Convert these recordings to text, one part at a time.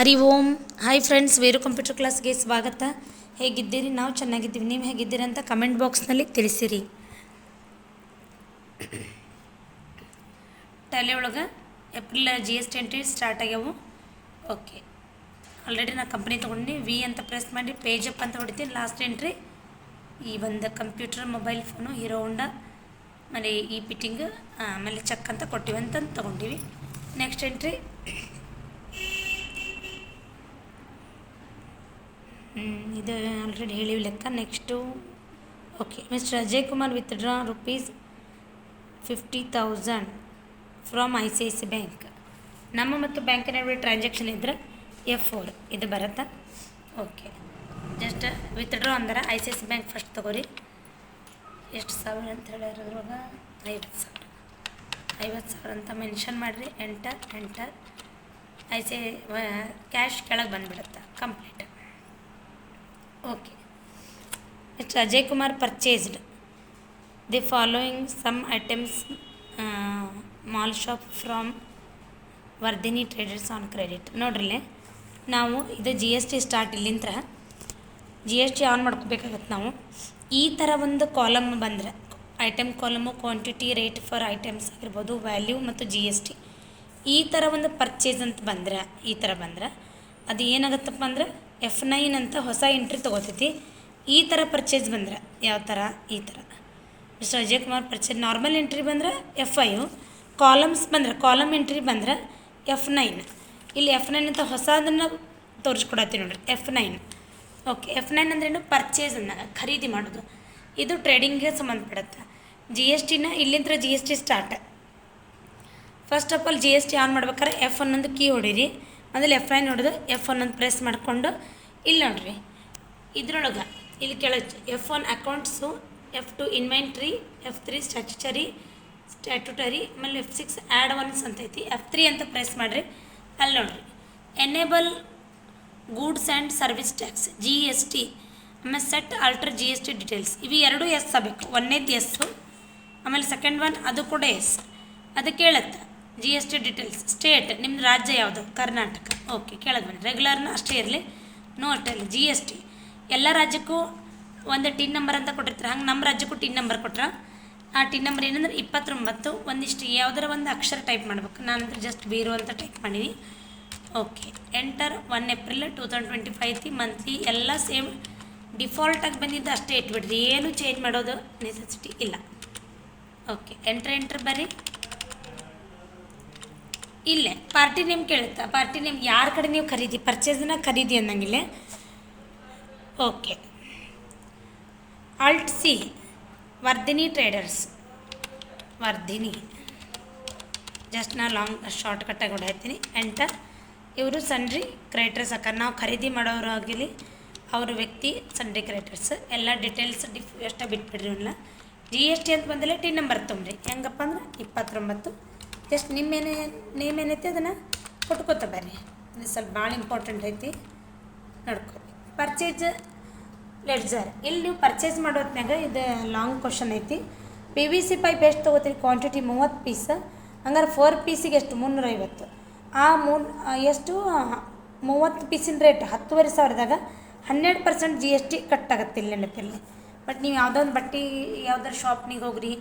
ಹರಿ Om hi friends ವೇರು computer ಕ್ಲಾಸ್ಗೆ ಸ್ವಾಗತ. ಹೇಗಿದ್ದೀರಿ? ನಾವು ಚೆನ್ನಾಗಿದ್ದೀವಿ. ನೀವು ಹೇಗಿದ್ದೀರಿ ಅಂತ ಕಮೆಂಟ್ ಬಾಕ್ಸ್ನಲ್ಲಿ ತಿಳಿಸಿರಿ. ಟ್ಯಾಲಿ ಒಳಗೆ April G S T entry start ಆಗ್ಯಾವು. Okay already ನಾನು ಕಂಪ್ನಿ ತೊಗೊಂಡು ವಿ ಅಂತ ಪ್ರೆಸ್ ಮಾಡಿ ಪೇಜ್ ಅಪ್ ಅಂತ ಹೊಡಿತೀನಿ. ಲಾಸ್ಟ್ ಎಂಟ್ರಿ ಈ ಒಂದು computer mobile phone Hero Honda ಆಮೇಲೆ ಈ ಪಿಟ್ಟಿಂಗ್ ಆಮೇಲೆ ಚೆಕ್ ಅಂತ ಕೊಟ್ಟಿವಿ ಅಂತ ತೊಗೊಂಡಿವಿ. ನೆಕ್ಸ್ಟ್ ಎಂಟ್ರಿ ಇದು ಆಲ್ರೆಡಿ ಹೇಳಿವಿ ಲೆಕ್ಕ. Next okay mister Ajay Kumar withdraw rupees fifty thousand from I C I C bank ನಮ್ಮ ಮತ್ತು ಬ್ಯಾಂಕಿನ ನಡುವೆ ಟ್ರಾನ್ಸಾಕ್ಷನ್ ಇದ್ದರೆ ಎಫ್ ಫೋರ್ ಇದು ಬರುತ್ತಾ? ಓಕೆ ಜಸ್ಟ್ ವಿತ್ಡ್ರಾ ಅಂದ್ರೆ I C I C bank first ತಗೋರಿ. ಎಷ್ಟು ಸಾವಿರ ಅಂತ ಹೇಳಿರೋದ್ರಾಗ ಐವತ್ತು ಸಾವಿರ. ಐವತ್ತು ಸಾವಿರ ಅಂತ ಮೆನ್ಷನ್ ಮಾಡಿರಿ enter enter I C cash ಕೆಳಗೆ ಬಂದುಬಿಡುತ್ತೆ complete okay next Ajay Kumar purchased the following some items mall shop from Vardhini traders on credit ನೋಡ್ರಿ ನಾವು ಇದು ಜಿ ಎಸ್ ಟಿ ಸ್ಟಾರ್ಟ್ ಇಲ್ಲಿಂತ್ರ ಜಿ ಎಸ್ ಟಿ ಆನ್ ಮಾಡ್ಕೋಬೇಕಾಗತ್ತೆ ನಾವು. ಈ ಥರ ಒಂದು ಕಾಲಮ್ ಬಂದರೆ item column quantity rate for items ಆಗಿರ್ಬೋದು ವ್ಯಾಲ್ಯೂ ಮತ್ತು ಜಿ ಎಸ್ ಟಿ ಈ ಥರ ಒಂದು ಪರ್ಚೇಸ್ ಅಂತ ಬಂದರೆ, ಈ ಥರ ಬಂದರೆ, ಅದು ಏನಾಗುತ್ತಪ್ಪ ಅಂದ್ರೆ ಎಫ್ ನೈನ್ ಅಂತ ಹೊಸ ಎಂಟ್ರಿ ತೊಗೋತೈತಿ. ಈ ಥರ ಪರ್ಚೇಸ್ ಬಂದ್ರೆ, ಯಾವ ಥರ ಈ ಥರ mister Ajay Kumar purchase normal entry ಬಂದ್ರೆ ಎಫ್ ಐಯು ಕಾಲಮ್ಸ್ ಬಂದ್ರೆ ಕಾಲಮ್ ಎಂಟ್ರಿ ಬಂದ್ರೆ ಎಫ್ ನೈನ್ ಇಲ್ಲಿ ಎಫ್ ನೈನ್ ಅಂತ ಹೊಸದನ್ನು ತೋರಿಸ್ಕೊಡತ್ತೀವಿ ನೋಡ್ರಿ F nine okay F nine ಅಂದ್ರೇನು ಪರ್ಚೇಸ್ ಅಂದಾಗ ಖರೀದಿ ಮಾಡೋದು. ಇದು ಟ್ರೇಡಿಂಗ್ಗೆ ಸಂಬಂಧಪಡುತ್ತೆ. ಜಿ ಎಸ್ ಟಿನ ಇಲ್ಲಿಂದ G S T start first of all G S T on ಮಾಡ್ಬೇಕಾದ್ರೆ ಎಫ್ ಅನ್ನೊಂದು ಕೀ ಹೊಡೀರಿ. ಮೊದಲು ಎಫ್ ಐ ನೋಡಿದ್ರೆ ಎಫ್ ಒನ್ ಅಂತ ಪ್ರೆಸ್ ಮಾಡಿಕೊಂಡು, ಇಲ್ಲಿ ನೋಡ್ರಿ, ಇದ್ರೊಳಗೆ, ಇಲ್ಲಿ ಕೆಳ F one accounts F two inventory F three statutory statutory ಆಮೇಲೆ ಎಫ್ ಸಿಕ್ಸ್ ಆ್ಯಡ್ ಒನ್ಸ್ ಅಂತ ಐತಿ. ಎಫ್ ತ್ರೀ ಅಂತ ಪ್ರೆಸ್ ಮಾಡಿರಿ, ಅಲ್ಲಿ ನೋಡ್ರಿ enable goods and service tax G S T ಆಮೇಲೆ set alter G S T details ಇವು ಎರಡೂ ಎಸ್ ಆಗಬೇಕು ಒಂದನೇದು ಎಸ್ಸು ಆಮೇಲೆ ಸೆಕೆಂಡ್ ಒನ್ ಅದು ಕೂಡ ಎಸ್ ಅದು ಕೇಳುತ್ತೆ. G S T details state ನಿಮ್ಮ ರಾಜ್ಯ ಯಾವುದು? ಕರ್ನಾಟಕ. ಓಕೆ ಕೆಳಗೆ ಬನ್ನಿ. ರೆಗ್ಯುಲರ್ನ ಅಷ್ಟೇ ಇರಲಿ. ನೋಟಲ್ಲಿ ಜಿ ಎಸ್ ಟಿ ಎಲ್ಲ ರಾಜ್ಯಕ್ಕೂ ಒಂದು ಟಿನ್ ನಂಬರ್ ಅಂತ ಕೊಟ್ಟಿರ್ತಾರೆ. ಹಂಗೆ ನಮ್ಮ ರಾಜ್ಯಕ್ಕೂ ಟಿನ್ ನಂಬರ್ ಕೊಟ್ರೆ ಆ ಟಿನ್ ನಂಬರ್ ಏನಂದ್ರೆ ಇಪ್ಪತ್ತೊಂಬತ್ತು ಒಂದಿಷ್ಟು ಯಾವುದರ ಒಂದು ಅಕ್ಷರ ಟೈಪ್ ಮಾಡ್ಬೇಕು. ನಾನಂದ್ರೆ ಜಸ್ಟ್ ಬೀರು ಅಂತ ಟೈಪ್ ಮಾಡೀನಿ. Okay enter one April two thousand twenty five ಐತಿ ಮಂತ್ಲಿ ಎಲ್ಲ ಸೇಮ್ ಡಿಫಾಲ್ಟಾಗಿ ಬಂದಿದ್ದು ಅಷ್ಟೇ ಇಟ್ಬಿಡ್ರಿ. ಏನು ಚೇಂಜ್ ಮಾಡೋದು ನೆಸೆಸಿಟಿ ಇಲ್ಲ. ಓಕೆ ಎಂಟ್ರ್ ಎಂಟ್ರ್ ಬರ್ರಿ ಇಲ್ಲೇ, ಪಾರ್ಟಿ ನೇಮ್ ಕೇಳುತ್ತಾ? ಪಾರ್ಟಿ ನೇಮ್ ಯಾರ ಕಡೆ ನೀವು ಖರೀದಿ ಪರ್ಚೇಸನ್ನ ಖರೀದಿ ಅನ್ನಂಗಿಲ್ಲ okay alt C Vardhini traders Vardhini. Just ನಾ ಲಾಂಗ್ ಶಾರ್ಟ್ ಕಟ್ಟಾಗಿ ಹೊಡೆಯ್ತೀನಿ. ಎಂಟರ್ ಇವರು ಸಂಡ್ರಿ ಕ್ರೈಟರ್ಸ್ ಅಕ್ಕ. ನಾವು ಖರೀದಿ ಮಾಡೋರು ಆಗಿರಲಿ ಅವ್ರ ವ್ಯಕ್ತಿ ಸಂಡ್ರಿ ಕ್ರೈಟರ್ಸ್ ಎಲ್ಲ ಡೀಟೇಲ್ಸ್ ಡಿಫ್ ಎಷ್ಟು ಬಿಟ್ಬಿಡ್ರಿ ಅವನ್ನ ಜಿ ಎಸ್ ಟಿ ಅಂತ ಬಂದಲೇ ಟಿ ನಂಬರ್ ತುಂಬ್ರಿ ಹೆಂಗಪ್ಪ ಅಂದ್ರೆ, ಇಪ್ಪತ್ತೊಂಬತ್ತು. ಜಸ್ಟ್ ನಿಮ್ಮೇನೆ ನೇಮ್ ಏನೈತಿ ಅದನ್ನು ಕೊಟ್ಕೋತ ಬರ್ರಿ ಇದು ಸ್ವಲ್ಪ ಭಾಳ ಇಂಪಾರ್ಟೆಂಟ್ ಐತಿ. ನಡ್ಕೊ. ಪರ್ಚೇಸ್ ಲೆಡ್ಜರ್ ಇಲ್ಲಿ ನೀವು ಪರ್ಚೇಸ್ ಮಾಡೋದ್ನಾಗ ಇದು ಲಾಂಗ್ ಕ್ವಶನ್ ಐತಿ. ಪಿ ವಿ ಸಿ ಪೈಪ್ ಎಷ್ಟು ತೊಗೋತೀರಿ? ಕ್ವಾಂಟಿಟಿ ಮೂವತ್ತು ಪೀಸ್ ಹಂಗಾರೆ ಫೋರ್ ಪೀಸಿಗೆ ಎಷ್ಟು? ಮುನ್ನೂರೈವತ್ತು. ಆ ಮೂನ್ ಎಷ್ಟು? ಮೂವತ್ತು ಪೀಸಿನ ರೇಟ್ ಹತ್ತುವರೆ ಸಾವಿರದಾಗ ಹನ್ನೆರಡು percent G S T cut ಆಗುತ್ತೆ ಇಲ್ಲಿ ನೆನಪಿರಲಿ. ಬಟ್ ನೀವು ಯಾವುದೋ ಒಂದು ಬಟ್ಟೆ, ಯಾವ್ದಾರು ಶಾಪ್ನಿಗೆ ಹೋಗ್ರಿ.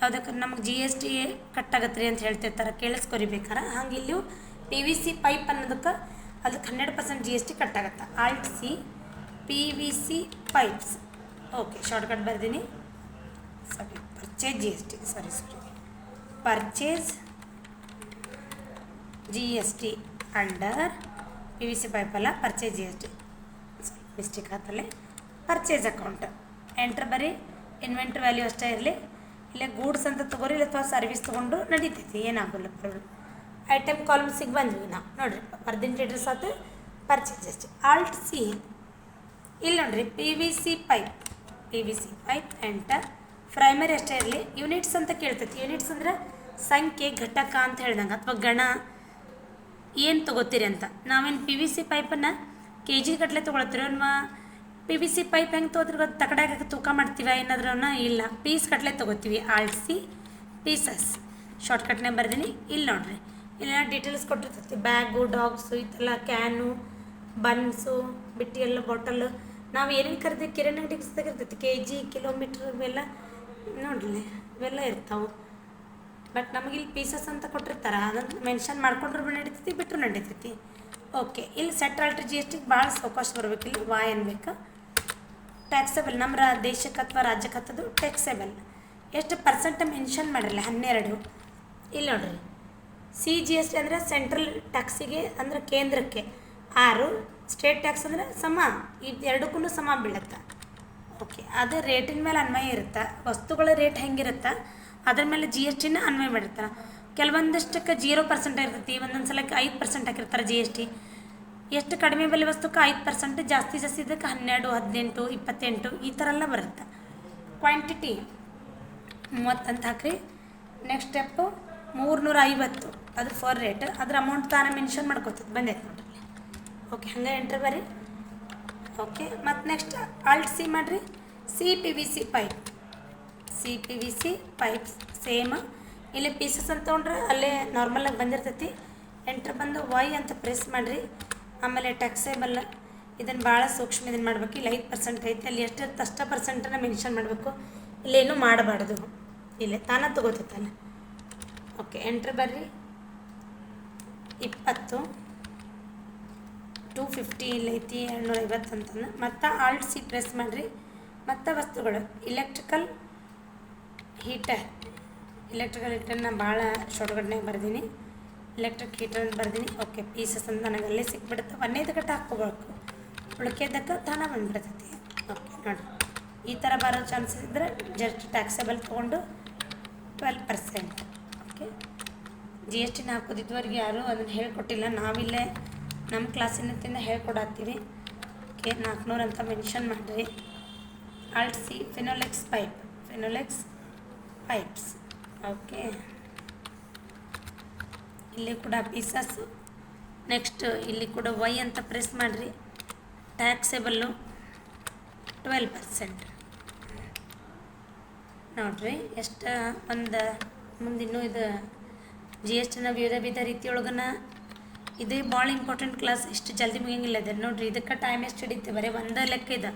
ಯಾವುದಕ್ಕೆ ನಮಗೆ ಜಿ ಎಸ್ ಟಿ ಕಟ್ಟಾಗತ್ತೆ ರೀ ಅಂತ ಹೇಳ್ತಿರ್ತಾರೆ ಕೇಳಿಸ್ಕೊರಿ ಬೇಕಾರ ಹಂಗೆ ಇಲ್ಲಿಯೂ ಪಿ ವಿ ಸಿ ಪೈಪ್ ಅನ್ನೋದಕ್ಕೆ ಅದಕ್ಕೆ ಹನ್ನೆರಡು percent G S T ಕಟ್ಟಾಗತ್ತೆ. Alt C P V C pipes okay shortcut ಬರ್ದೀನಿ. Sorry purchase G S T sorry sorry purchase G S T under P V C ಪೈಪಲ್ಲ purchase G S T mistake ಆತಲ್ಲೇ. Purchase account entry ಬರೀ inventory value ಅಷ್ಟೇ ಇರಲಿ. ಇಲ್ಲೇ goods ಅಂತ ತೊಗೊರಿ ಇಲ್ಲ ಅಥವಾ service ತೊಗೊಂಡು ನಡೀತೈತಿ, ಏನಾಗಲ್ಲ ಪ್ರಾಬ್ಲಮ್ ಐಟಮ್ ಕಾಲಮ್ಸಿಗೆ ಬಂದ್ವಿ ನಾವು. ನೋಡಿರಿ ಬರ್ದಿನ ಟ್ರೇಡರ್ಸ್ ಆತು ಪರ್ಚೇಸ್ ಅಷ್ಟೇ ಆಲ್ಟ್ ಸಿ ಇಲ್ಲಿ ನೋಡ್ರಿ P V C pipe P V C pipe enter primary ಅಷ್ಟೇ ಇರಲಿ. ಯೂನಿಟ್ಸ್ ಅಂತ ಕೇಳ್ತೈತಿ. ಯೂನಿಟ್ಸ್ ಅಂದ್ರೆ ಸಂಖ್ಯೆ, ಘಟಕ ಅಂತ ಹೇಳ್ದಂಗೆ. ಅಥವಾ ಗಣ. ಏನು ತೊಗೋತೀರಿ ಅಂತ. ನಾವೇನು ಪಿ ವಿ ಸಿ ಪೈಪನ್ನು ಕೆ ಜಿ ಗಟ್ಟಲೆ ತೊಗೊಳತ್ತೀರೋ ಅಥವಾ ಪಿ ವಿ ಸಿ ಪೈಪ್ ಹೆಂಗೆ ತೋದ್ರೆ ತಕಡ್ಯಾಗ ತೂಕ ಮಾಡ್ತೀವ ಏನಾದ್ರೂ ಇಲ್ಲ. ಪೀಸ್ ಕಟ್ಲೆ ತೊಗೋತೀವಿ. ಆಳ್ಸಿ ಪೀಸಸ್. ಶಾರ್ಟ್ಕಟ್ನೇ ಬರ್ದೀನಿ. ಇಲ್ಲಿ ನೋಡ್ರಿ. ಇಲ್ಲ ಡೀಟೇಲ್ಸ್ ಕೊಟ್ಟಿರ್ತೈತಿ. ಬ್ಯಾಗು ಡಾಗ್ಸು ಇದೆಲ್ಲ ಕ್ಯಾನು ಬನ್ಸು ಬಿಟ್ಟಿ ಎಲ್ಲ ಬಾಟಲ್ ನಾವು ಏನೇನು ಕರೆದಿ ಕಿರಣ್ ಅಂಗಡಿಗೆ ಇರ್ತೈತಿ. ಕೆ ಜಿ ಕಿಲೋಮೀಟ್ರ್ ಇವೆಲ್ಲ ನೋಡ್ರಿ. ಇವೆಲ್ಲ ಇರ್ತಾವೆ. ಬಟ್ ನಮಗೆ ಇಲ್ಲಿ ಪೀಸಸ್ ಅಂತ ಕೊಟ್ಟಿರ್ತಾರೆ. ಅದನ್ನು ಮೆನ್ಷನ್ ಮಾಡ್ಕೊಂಡ್ರು ನಡೀತೈತಿ ಬಿಟ್ಟರು ನಡೀತೈತಿ. ಓಕೆ ಇಲ್ಲಿ ಸೆಟ್ ಆಲ್ಟ್ರ್ ಜಿ ಎಸ್ ಟಿಗೆ ಭಾಳ ಸಾವಕಾಶ ಬರಬೇಕು ಇಲ್ಲಿ ವಾಯ್ ಅನ್ಬೇಕು? ಟ್ಯಾಕ್ಸೇಬಲ್ ನಮ್ಮ ರಾ ದೇಶಕ್ಕೆ ಅಥವಾ ರಾಜ್ಯಕ್ಕೆ ಹತ್ತದು ಟ್ಯಾಕ್ಸೇಬಲ್ ಎಷ್ಟು ಪರ್ಸೆಂಟ್ ಮೆನ್ಷನ್ ಮಾಡಿರಲ್ಲ ಹನ್ನೆರಡು. ಇಲ್ಲಿ ನೋಡ್ರಿ. ಸಿ ಜಿ ಎಸ್ ಟಿ ಅಂದರೆ ಸೆಂಟ್ರಲ್ ಟ್ಯಾಕ್ಸಿಗೆ ಅಂದರೆ ಕೇಂದ್ರಕ್ಕೆ. ಆರು ಸ್ಟೇಟ್ ಟ್ಯಾಕ್ಸ್ ಅಂದರೆ ಸಮ. ಇದು ಎರಡಕ್ಕೂ ಸಮ ಬೀಳುತ್ತೆ. ಓಕೆ ಅದು ರೇಟಿನ ಮೇಲೆ ಅನ್ವಯ ಇರುತ್ತೆ. ವಸ್ತುಗಳ ರೇಟ್ ಹೆಂಗಿರುತ್ತೆ? ಅದ್ರ ಮೇಲೆ ಜಿ ಎಸ್ ಟಿನ ಅನ್ವಯ ಮಾಡಿರ್ತಾರೆ. ಕೆಲವೊಂದಷ್ಟಕ್ಕೆ ಜೀರೋ ಪರ್ಸೆಂಟ್ ಇರ್ತೈತಿ. ಒಂದೊಂದು ಸಲಕ್ಕೆ ಐದು ಪರ್ಸೆಂಟ್ ಹಾಕಿರ್ತಾರೆ ಜಿ ಎಸ್ ಟಿ ಎಷ್ಟು ಕಡಿಮೆ ಬೆಲೆ ವಸ್ತುಕ್ಕೆ ಐದು ಪರ್ಸೆಂಟ್ ಜಾಸ್ತಿ ಜಾಸ್ತಿ ಇದಕ್ಕೆ ಹನ್ನೆರಡು, ಹದಿನೆಂಟು, ಇಪ್ಪತ್ತೆಂಟು ಈ ಥರ ಎಲ್ಲ ಬರುತ್ತೆ. ಕ್ವಾಂಟಿಟಿ ಮೂವತ್ತಂತ ಹಾಕ್ರಿ. ನೆಕ್ಸ್ಟ್ ಸ್ಟೆಪ್ಪು ಮೂರ್ನೂರ ಐವತ್ತು ಅದ್ರ ಫಾರ್ ರೇಟ್ ಅದ್ರ ಅಮೌಂಟ್ ತಾನೇ ಮೆನ್ಷನ್ ಮಾಡ್ಕೊತದೆ ಬಂದೈತೆ ನೋಡ್ರಿ ಓಕೆ ಹಂಗೆ ಎಂಟ್ರಿ ಬರ್ರಿ ಓಕೆ ಮತ್ತು ನೆಕ್ಸ್ಟ್ ಆಲ್ಟ್ ಸಿ ಮಾಡಿರಿ. C P V C pipe C P V C pipes same ಇಲ್ಲಿ ಪೀಸಸ್ ಅಂತ ತೊಗೊಂಡ್ರೆ ಅಲ್ಲೇ ನಾರ್ಮಲಾಗಿ ಬಂದಿರ್ತೈತಿ. ಎಂಟ್ರ್ ಬಂದು ವೈ ಅಂತ ಪ್ರೆಸ್ ಮಾಡಿರಿ. ಆಮೇಲೆ ಟ್ಯಾಕ್ಸೇಬಲ್ ಇದನ್ನು ಭಾಳ ಸೂಕ್ಷ್ಮ ಇದನ್ನು ಮಾಡಬೇಕು. ಇಲ್ಲಿ ಐದು ಪರ್ಸೆಂಟ್ ಐತೆ. ಅಲ್ಲಿ ಎಷ್ಟು ಅಷ್ಟ ಪರ್ಸೆಂಟನ್ನು ಮೆನ್ಷನ್ ಮಾಡಬೇಕು. ಇಲ್ಲೇನು ಮಾಡಬಾರ್ದು. ಇಲ್ಲೇ ತಾನೇ ತಗೋತೈತಲ್ಲ ಓಕೆ ಎಂಟ್ರ್ ಬರ್ರಿ. ಇಪ್ಪತ್ತು. ಟೂ ಫಿಫ್ಟಿ ಇಲ್ಲೈತಿ ಎರಡುನೂರ ಐವತ್ತು ಅಂತಂದು. ಮತ್ತು ಆಲ್ಟ್ ಸಿ ಪ್ರೆಸ್ ಮಾಡಿರಿ. ಮತ್ತು ವಸ್ತುಗಳು. ಇಲೆಕ್ಟ್ರಿಕಲ್ ಹೀಟರ್ ಇಲೆಕ್ಟ್ರಿಕಲ್ ಹೀಟರ್ನ ಭಾಳ ಶಾರ್ಟ್ಕಟ್ನಾಗ ಬರ್ದೀನಿ. ಎಲೆಕ್ಟ್ರಿಕ್ ಹೀಟರ್ ಬರ್ದೀನಿ. ಓಕೆ ಪೀಸಸ್ ಅಂತ ನನಗೆ ಅಲ್ಲೇ ಸಿಕ್ಬಿಡುತ್ತೆ. ಒಂದೇದು ಕಟ್ಟ ಹಾಕ್ಕೋಬೇಕು. ಉಳ್ಕೆದಕ್ಕೆ ತಾನ ಬಂದ್ಬಿಡ್ತೈತಿ. ಓಕೆ ನೋಡಿ. ಈ ಥರ ಬರೋ ಚಾನ್ಸಸ್ ಇದ್ದರೆ ಜಸ್ಟ್ ಟ್ಯಾಕ್ಸೇಬಲ್ ತೊಗೊಂಡು twelve percent okay G S ಟಿನ ಹಾಕೋದಿದ್ದವರೆಗೆ ಯಾರೂ ಅದನ್ನು ಹೇಳ್ಕೊಟ್ಟಿಲ್ಲ. ನಾವಿಲ್ಲೇ ನಮ್ಮ ಕ್ಲಾಸಿನತ್ತಿಂದ ಹೇಳ್ಕೊಡತ್ತೀವಿ. ಓಕೆ ನಾಲ್ಕುನೂರು ಅಂತ ಮೆನ್ಷನ್ ಮಾಡಿರಿ. Alt C Finolex pipe Finolex pipes okay ಇಲ್ಲಿ ಕೂಡ ಪೀಸಸ್ಸು ನೆಕ್ಸ್ಟ್ ಇಲ್ಲಿ ಕೂಡ ವೈ ಅಂತ ಪ್ರೆಸ್ ಮಾಡಿರಿ. ಟ್ಯಾಕ್ಸೇಬಲ್ಲು ಟ್ವೆಲ್ ಪರ್ಸೆಂಟ್ ನೋಡಿರಿ, ಎಷ್ಟು ಒಂದು ಮುಂದಿನ್ನೂ ಇದು ಜಿ ಎಸ್ ಟಿನ ವಿವಿಧ ವಿಧ ರೀತಿಯೊಳಗನ ಇದೇ ಭಾಳ ಇಂಪಾರ್ಟೆಂಟ್ ಕ್ಲಾಸ್ ಇಷ್ಟು ಜಲ್ದಿ ಮುಗಿಯಂಗಿಲ್ಲ ಇದೆ ನೋಡಿರಿ, ಇದಕ್ಕೆ ಟೈಮ್ ಎಷ್ಟು ಹಿಡಿತೆ? ಬರೀ ಒಂದು ಲೆಕ್ಕ ಇದೆ.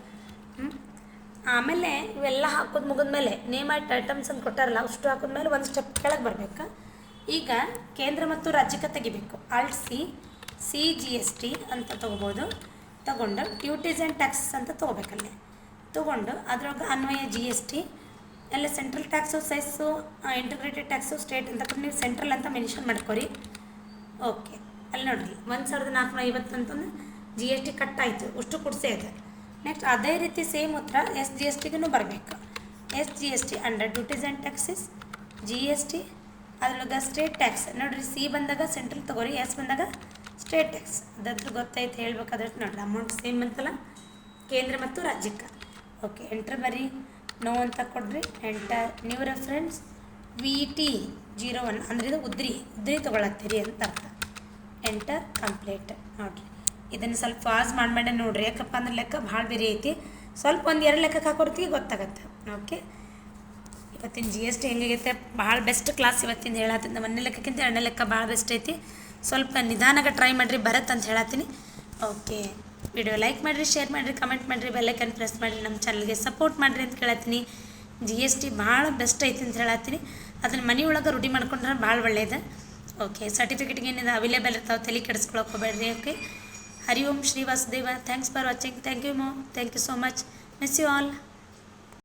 ಆಮೇಲೆ ಇವೆಲ್ಲ ಹಾಕೋದು ಮುಗಿದ್ಮೇಲೆ ನೇಮ್ ಆಯ್ತು ಐಟಮ್ಸ್ ಅಂತ ಕೊಟ್ಟಾರಲ್ಲ, ಅಷ್ಟು ಹಾಕಿದ್ಮೇಲೆ ಒಂದು ಸ್ಟೆಪ್ ಕೆಳಗೆ ಬರಬೇಕು. ಈಗ ಕೇಂದ್ರ ಮತ್ತು ರಾಜ್ಯಕ್ಕೆ ತೆಗಿಬೇಕು. ಅಳ್ಸಿ ಸಿ ಜಿ ಎಸ್ ಟಿ ಅಂತ ತೊಗೋಬೋದು. ತೊಗೊಂಡು ಡ್ಯೂಟೀಸ್ ಆ್ಯಂಡ್ ಟ್ಯಾಕ್ಸಸ್ ಅಂತ ತೊಗೋಬೇಕಲ್ಲೇ ತೊಗೊಂಡು ಅದ್ರೊಳಗೆ ಅನ್ವಯ ಜಿ ಎಸ್ ಟಿ ಎಲ್ಲ central tax cess integrated tax state ಅಂತ ನೀವು ಸೆಂಟ್ರಲ್ ಅಂತ ಮೆನ್ಷನ್ ಮಾಡ್ಕೊರಿ. ಓಕೆ ಅಲ್ಲಿ ನೋಡಿರಿ, ಒಂದು ಸಾವಿರದ ನಾಲ್ಕುನೂರ ಐವತ್ತು ಅಂತಂದು ಜಿ ಎಸ್ ಟಿ ಕಟ್ ಆಯಿತು. ಅಷ್ಟು ಕುಡ್ಸೇ ಇದೆ ನೆಕ್ಸ್ಟ್ ಅದೇ ರೀತಿ ಸೇಮ್ ಉತ್ತರ ಎಸ್ ಜಿ ಎಸ್ ಟಿಗೂ ಬರಬೇಕು. S G S T under duties and taxes G S T ಅದ್ರೊಳಗೆ ಸ್ಟೇಟ್ ಟ್ಯಾಕ್ಸ್ ನೋಡಿರಿ ಸಿ ಬಂದಾಗ ಸೆಂಟ್ರಲ್ ತಗೋರಿ ಎಸ್ ಬಂದಾಗ ಸ್ಟೇಟ್ ಟ್ಯಾಕ್ಸ್ ಅದ್ರ ಗೊತ್ತಾಯ್ತು ಹೇಳ್ಬೇಕಾದ್ರೆ ನೋಡ್ರಿ. ಅಮೌಂಟ್ ಸೇಮ್ ಅಂತಲ್ಲ ಕೇಂದ್ರ ಮತ್ತು ರಾಜ್ಯಕ್ಕೆ. ಓಕೆ ಎಂಟ್ರ್ ಬರೀ ನೋ ಅಂತ ಕೊಡ್ರಿ. Enter new reference V T zero one ಅಂದ್ರೆ ಇದು ಉದ್ರಿ. ಉದ್ರಿ ತೊಗೊಳತ್ತೀರಿ ಅಂತ ಅರ್ಥ. ಎಂಟರ್ ಕಂಪ್ಲೀಟ್ ನೋಡಿರಿ. ಇದನ್ನು ಸ್ವಲ್ಪ ಪಾಸ್ ಮಾಡಬೇಡ ನೋಡ್ರಿ. ಯಾಕಪ್ಪ ಅಂದ್ರೆ ಲೆಕ್ಕ ಭಾಳ ಬೇರೆ ಐತಿ. ಸ್ವಲ್ಪ ಒಂದು ಎರಡು ಲೆಕ್ಕಕ್ಕೆ ಹಾಕೊಡ್ತೀವಿ, ಗೊತ್ತಾಗತ್ತೆ. ಓಕೆ ಇವತ್ತಿನ ಜಿ ಎಸ್ ಟಿ ಹೆಂಗಾಗೈತೆ ಭಾಳ ಬೆಸ್ಟ್ ಕ್ಲಾಸ್ ಇವತ್ತಿಂದ ಹೇಳತ್ತಿಂದ ಒಂದನೇ ಲೆಕ್ಕಕ್ಕಿಂತ ಎರಡನೇ ಲೆಕ್ಕ ಭಾಳ ಬೆಸ್ಟ್ ಐತಿ. ಸ್ವಲ್ಪ ನಿಧಾನಾಗ ಟ್ರೈ ಮಾಡಿರಿ ಬರತ್ತೆ ಅಂತ ಹೇಳತ್ತೀನಿ ಓಕೆ ವಿಡಿಯೋ ಲೈಕ್ ಮಾಡಿರಿ ಶೇರ್ ಮಾಡಿರಿ ಕಮೆಂಟ್ ಮಾಡಿರಿ ಬೆಲ್ಲೈಕನ್ ಪ್ರೆಸ್ ಮಾಡಿರಿ, ನಮ್ಮ ಚಾನಲ್ಗೆ ಸಪೋರ್ಟ್ ಮಾಡಿರಿ ಅಂತ ಕೇಳತ್ತೀನಿ ಜಿ ಎಸ್ ಟಿ ಭಾಳ ಬೆಸ್ಟ್ ಐತಿ ಅಂತ ಹೇಳತ್ತೀನಿ ಅದನ್ನು ಮನೆಯೊಳಗೆ ರೂಢಿ ಮಾಡ್ಕೊಂಡ್ರೆ ಭಾಳ ಒಳ್ಳೇದು. ಓಕೆ ಸರ್ಟಿಫಿಕೇಟ್ಗೆ ಏನಿದೆ ಅವೈಲೇಬಲ್ ಇರ್ತಾವೆ, ತಲೆ ಕೆಡಿಸ್ಕೊಳಕ್ಕೆ ಹೋಗ್ಬೇಡ್ರಿ. Okay Hari Om Shri Vasudeva. Thanks for watching thank you ಮೋ thank you so much miss you all